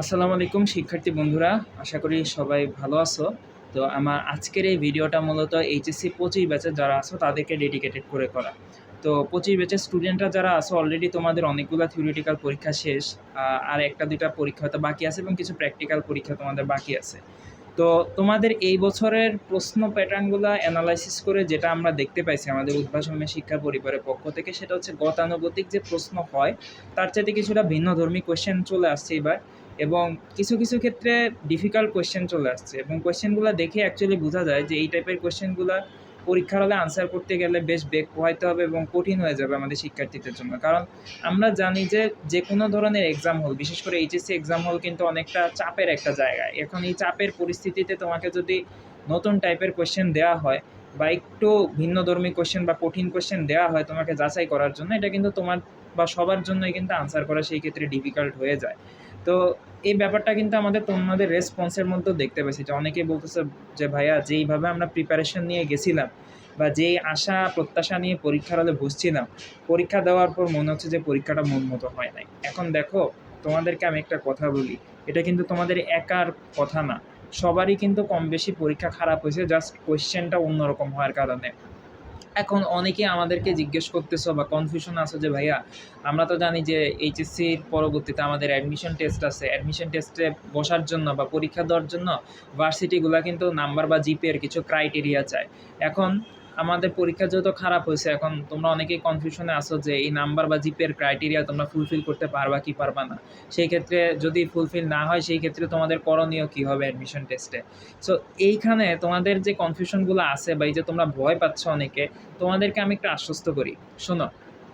আসসালামু আলাইকুম, শিক্ষার্থী বন্ধুরা। আশা করি সবাই ভালো আছো। তো আমার আজকের এই ভিডিওটা মূলত এইচএসসি পঁচিশ ব্যাচে যারা আছো, তাদেরকে ডেডিকেটেড করে করা। তো পঁচিশ ব্যাচের স্টুডেন্টরা যারা আছো অলরেডি তোমাদের অনেকগুলো থিওরিটিক্যাল পরীক্ষা শেষ আর একটা দুইটা পরীক্ষা হয়তো বাকি আছে এবং কিছু প্র্যাকটিক্যাল পরীক্ষা তোমাদের বাকি আছে। তো তোমাদের এই বছরের প্রশ্ন প্যাটার্নগুলো অ্যানালাইসিস করে যেটা আমরা দেখতে পাইছি আমাদের উদ্ভাসনের শিক্ষা পরিবারের পক্ষ থেকে, সেটা হচ্ছে গতানুগতিক যে প্রশ্ন হয়, তার চাইতে কিছুটা ভিন্ন ধর্মী কোয়েশ্চেন চলে আসছে এবার। এবং কিছু কিছু ক্ষেত্রে ডিফিকাল্ট কোয়েশ্চেন চলে আসছে এবং কোয়েশ্চেনগুলো দেখে অ্যাকচুয়ালি বোঝা যায় যে এই টাইপের কোয়েশ্চেনগুলো পরীক্ষার হলে আনসার করতে গেলে বেশ বেগ পোহাইতে হবে এবং কঠিন হয়ে যাবে আমাদের শিক্ষার্থীদের জন্য। কারণ আমরা জানি যে যে কোনো ধরনের এক্সাম হল বিশেষ করে এইচএসসি এক্সাম হল কিন্তু অনেকটা চাপের একটা জায়গায় এখন এই চাপের পরিস্থিতিতে তোমাকে যদি নতুন টাইপের কোয়েশ্চেন দেওয়া হয় বা একটু ভিন্ন ধর্মী কোয়েশ্চেন বা কঠিন কোয়েশ্চেন দেওয়া হয় তোমাকে যাচাই করার জন্য, এটা কিন্তু তোমার বা সবার জন্যই কিন্তু আনসার করা সেই ক্ষেত্রে ডিফিকাল্ট হয়ে যায়। তো এই ব্যাপারটা কিন্তু আমাদের তোমাদের রেসপন্সের মধ্যেও দেখতে পাচ্ছি যে অনেকেই বলতেছে যে, ভাইয়া, যেইভাবে আমরা প্রিপারেশন নিয়ে গেছিলাম বা যেই আশা, প্রত্যাশা নিয়ে পরীক্ষার হলে বসছিলাম, পরীক্ষা দেওয়ার পর মনে হচ্ছে যে পরীক্ষাটা মন মতো হয় নাই। এখন দেখো, তোমাদেরকে আমি একটা কথা বলি, এটা কিন্তু তোমাদের একার কথা না। সবারই কিন্তু কম বেশি পরীক্ষা খারাপ হয়েছে জাস্ট কোয়েশ্চেনটা অন্যরকম হওয়ার কারণে। এখন অনেকে আমাদেরকে জিজ্ঞেস করতেছ বা কনফিউশন আছে যে, ভাইয়া, আমরা তো জানি যে এইচএসসির পরবর্তীতে আমাদের অ্যাডমিশন টেস্ট আছে। অ্যাডমিশন টেস্টে বসার জন্য বা পরীক্ষা দেওয়ার জন্য ভার্সিটিগুলো কিন্তু নাম্বার বা জিপিএর কিছু ক্রাইটেরিয়া চায়। এখন আমাদের পরীক্ষা যেহেতু খারাপ হয়েছে, এখন তোমরা অনেকেই কনফিউশনে আসো যে এই নাম্বার বা জিপের ক্রাইটেরিয়া তোমরা ফুলফিল করতে পারবা কি পারবা না। সেই ক্ষেত্রে যদি ফুলফিল না হয়, সেই ক্ষেত্রে তোমাদের করণীয় কী হবে অ্যাডমিশন টেস্টে সো এইখানে তোমাদের যে কনফিউশনগুলো আছে বা এই যে তোমরা ভয় পাচ্ছ অনেকে, তোমাদেরকে আমি একটু আশ্বস্ত করি। শোনো,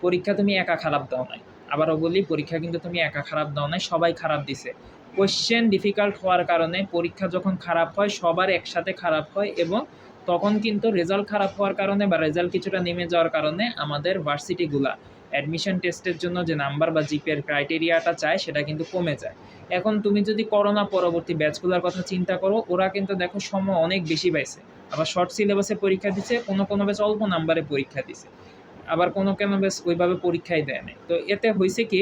পরীক্ষা তুমি একা খারাপ দাও নাই। আবারও বলি, পরীক্ষা কিন্তু তুমি একা খারাপ দাও নাই, সবাই খারাপ দিছে। কোয়েশ্চেন ডিফিকাল্ট হওয়ার কারণে পরীক্ষা যখন খারাপ হয়, সবার একসাথে খারাপ হয় এবং তখন কিন্তু রেজাল্ট খারাপ হওয়ার কারণে বা রেজাল্ট কিছুটা নেমে যাওয়ার কারণে আমাদের ভার্সিটিগুলা অ্যাডমিশন টেস্টের জন্য যে নাম্বার বা জিপিএর ক্রাইটেরিয়াটা চায়, সেটা কিন্তু কমে যায়। এখন তুমি যদি করোনা পরবর্তী ব্যাচগুলোর কথা চিন্তা করো, ওরা কিন্তু দেখো সময় অনেক বেশি পাইছে। আবার শর্ট সিলেবাসে পরীক্ষা দিছে, কোনো কোনো ব্যাচ অল্প নাম্বারে পরীক্ষা দিছে। আবার কোনো কোনো ব্যাচ ওইভাবে পরীক্ষাই দেয় নাই। তো এতে হয়েছে কি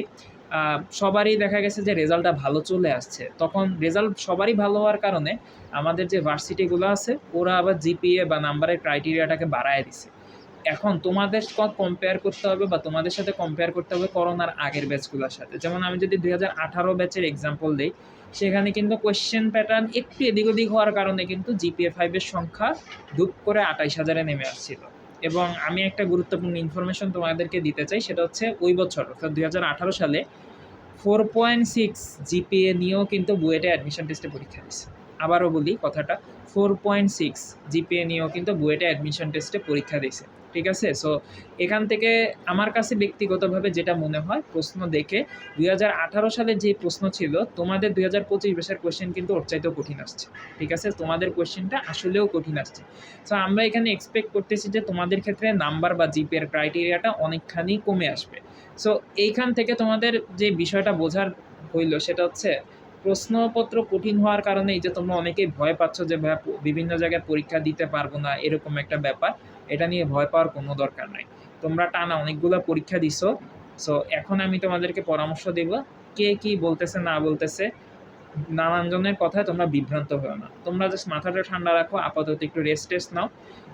সবারই দেখা গেছে যে রেজাল্টটা ভালো চলে আসছে। তখন রেজাল্ট সবারই ভালো হওয়ার কারণে আমাদের যে ভার্সিটিগুলো আছে, ওরা আবার জিপিএ বা নাম্বারের ক্রাইটেরিয়াটাকে বাড়ায় দিছে। এখন তোমাদের কম্পেয়ার করতে হবে বা তোমাদের সাথে কম্পেয়ার করতে হবে করোনার আগের ব্যাচগুলোর সাথে। যেমন আমি যদি দুই হাজার আঠারো ব্যাচের এক্সাম্পল দিই, সেখানে কিন্তু কোয়েশ্চেন প্যাটার্ন একটু এদিক ওদিক হওয়ার কারণে কিন্তু জিপিএ ফাইভের সংখ্যা ধূপ করে আঠাইশ হাজারে নেমে আসছিল। এবং আমি একটা গুরুত্বপূর্ণ ইনফরমেশন তোমাদেরকে দিতে চাই, সেটা হচ্ছে ওই বছর, অর্থাৎ দুই হাজার আঠারো সালে ফোর পয়েন্ট সিক্স জিপিএ নিয়েও কিন্তু বুয়েটে অ্যাডমিশন টেস্টে পরীক্ষা দিয়েছে। আবারও বলি কথাটা ফোর পয়েন্ট সিক্স জিপিএ নিয়েও কিন্তু বুয়েটে অ্যাডমিশন টেস্টে পরীক্ষা দিছে ঠিক আছে? সো এখান থেকে আমার কাছে ব্যক্তিগতভাবে যেটা মনে হয়, প্রশ্ন দেখে দুই হাজার আঠারো সালে যে প্রশ্ন ছিল, তোমাদের দুই হাজার পঁচিশ বেসের কোয়েশ্চেন কিন্তু ওর চাইতেও কঠিন আসছে। ঠিক আছে? তোমাদের কোয়েশ্চেনটা আসলেও কঠিন আসছে। সো আমরা এখানে এক্সপেক্ট করতেছি যে তোমাদের ক্ষেত্রে নাম্বার বা জিপের ক্রাইটেরিয়াটা অনেকখানি কমে আসবে। সো এইখান থেকে তোমাদের যে বিষয়টা বোঝার হইল সেটা হচ্ছে, প্রশ্নপত্র কঠিন হওয়ার কারণে এই যে তোমরা অনেকেই ভয় পাচ্ছ যে বিভিন্ন জায়গায় পরীক্ষা দিতে পারব না, এরকম একটা ব্যাপার। এটা নিয়ে ভয় পাওয়ার কোনো দরকার নাই। তোমরা টানা অনেকগুলো পরীক্ষা দিছো সো এখন আমি তোমাদেরকে পরামর্শ দেব, কে কি বলতেছে, না বলতেছে। নানান জনের কথায় তোমরা বিভ্রান্ত হও না। তোমরা জাস্ট মাথাটা ঠান্ডা রাখো, আপাতত একটু রেস্ট টেস্ট নাও।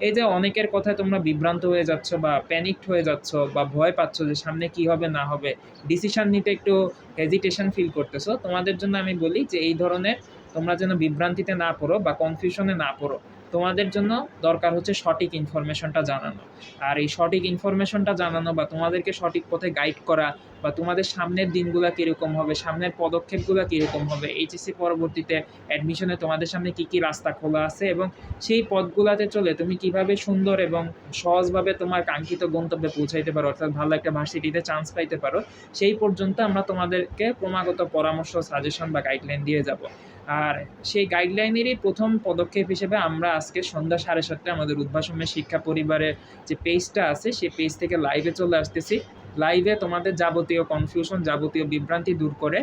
এই যে অনেকের কথায় তোমরা বিভ্রান্ত হয়ে যাচ্ছ বা প্যানিকড হয়ে যাচ্ছ বা ভয় পাচ্ছ যে সামনে কি হবে, না হবে ডিসিশন নিতে একটু হেজিটেশন ফিল করতেছো, তোমাদের জন্য আমি বলি যে এই ধরনের তোমরা যেন বিভ্রান্তিতে না পড়ো বা কনফিউশনে না পড়ো। তোমাদের জন্য দরকার হচ্ছে সঠিক ইনফরমেশনটা জানানো। আর এই সঠিক ইনফরমেশনটা জানানো বা তোমাদেরকে সঠিক পথে গাইড করা বা তোমাদের সামনের দিনগুলো কীরকম হবে, সামনের পদক্ষেপগুলো কীরকম হবে এইচএসসি পরবর্তীতে অ্যাডমিশনে তোমাদের সামনে কী কী রাস্তা খোলা আছে এবং সেই পথগুলোতে চলে তুমি কীভাবে সুন্দর এবং সহজভাবে তোমার কাঙ্ক্ষিত গন্তব্যে পৌঁছাইতে পারো, অর্থাৎ ভালো একটা ভার্সিটিতে চান্স পাইতে পারো, সেই পর্যন্ত আমরা তোমাদেরকে ক্রমাগত পরামর্শ সাজেশন বা গাইডলাইন দিয়ে যাব। আর সেই গাইডলাইনেরই প্রথম পদক্ষেপ হিসেবে আমরা আজকে সন্ধ্যা সাড়ে সাতটায় আমাদের উদ্ভাসনের শিক্ষা পরিবারের যে পেজটা আছে, সেই পেজ থেকে লাইভে চলে আসতেছি। লাইভে তোমাদের যাবতীয় কনফিউশন যাবতীয় বিভ্রান্তি দূর করে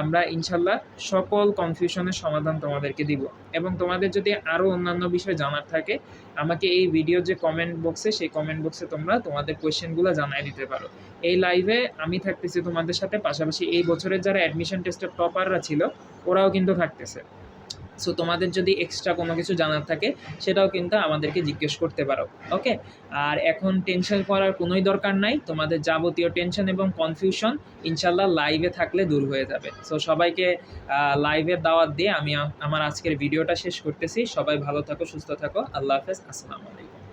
আমরা ইনশাল্লাহ সকল কনফিউশনের সমাধান তোমাদেরকে দিব। এবং তোমাদের যদি আরও অন্যান্য বিষয় জানার থাকে, আমাকে এই ভিডিও যে কমেন্ট বক্সে সেই কমেন্ট বক্সে তোমরা তোমাদের কোয়েশ্চেনগুলো জানাই দিতে পারো। এই লাইভে আমি থাকতেছি তোমাদের সাথে, পাশাপাশি এই বছরের যারা অ্যাডমিশন টেস্টের টপাররা ছিল, ওরাও কিন্তু থাকতেছে। সো তোমাদের যদি এক্সট্রা কোনো কিছু জানার থাকে, সেটাও কিন্তু আমাদেরকে জিজ্ঞেস করতে পারো ওকে আর এখন টেনশন করার কোনোই দরকার নাই, তোমাদের যাবতীয় টেনশন এবং কনফিউশন ইনশাল্লাহ লাইভে থাকলে দূর হয়ে যাবে। সো সবাইকে লাইভের দাওয়াত দিয়ে আমি আমার আজকের ভিডিওটা শেষ করতেছি। সবাই ভালো থাকো, সুস্থ থাকো। আল্লাহ হাফেজ। আসসালামু আলাইকুম।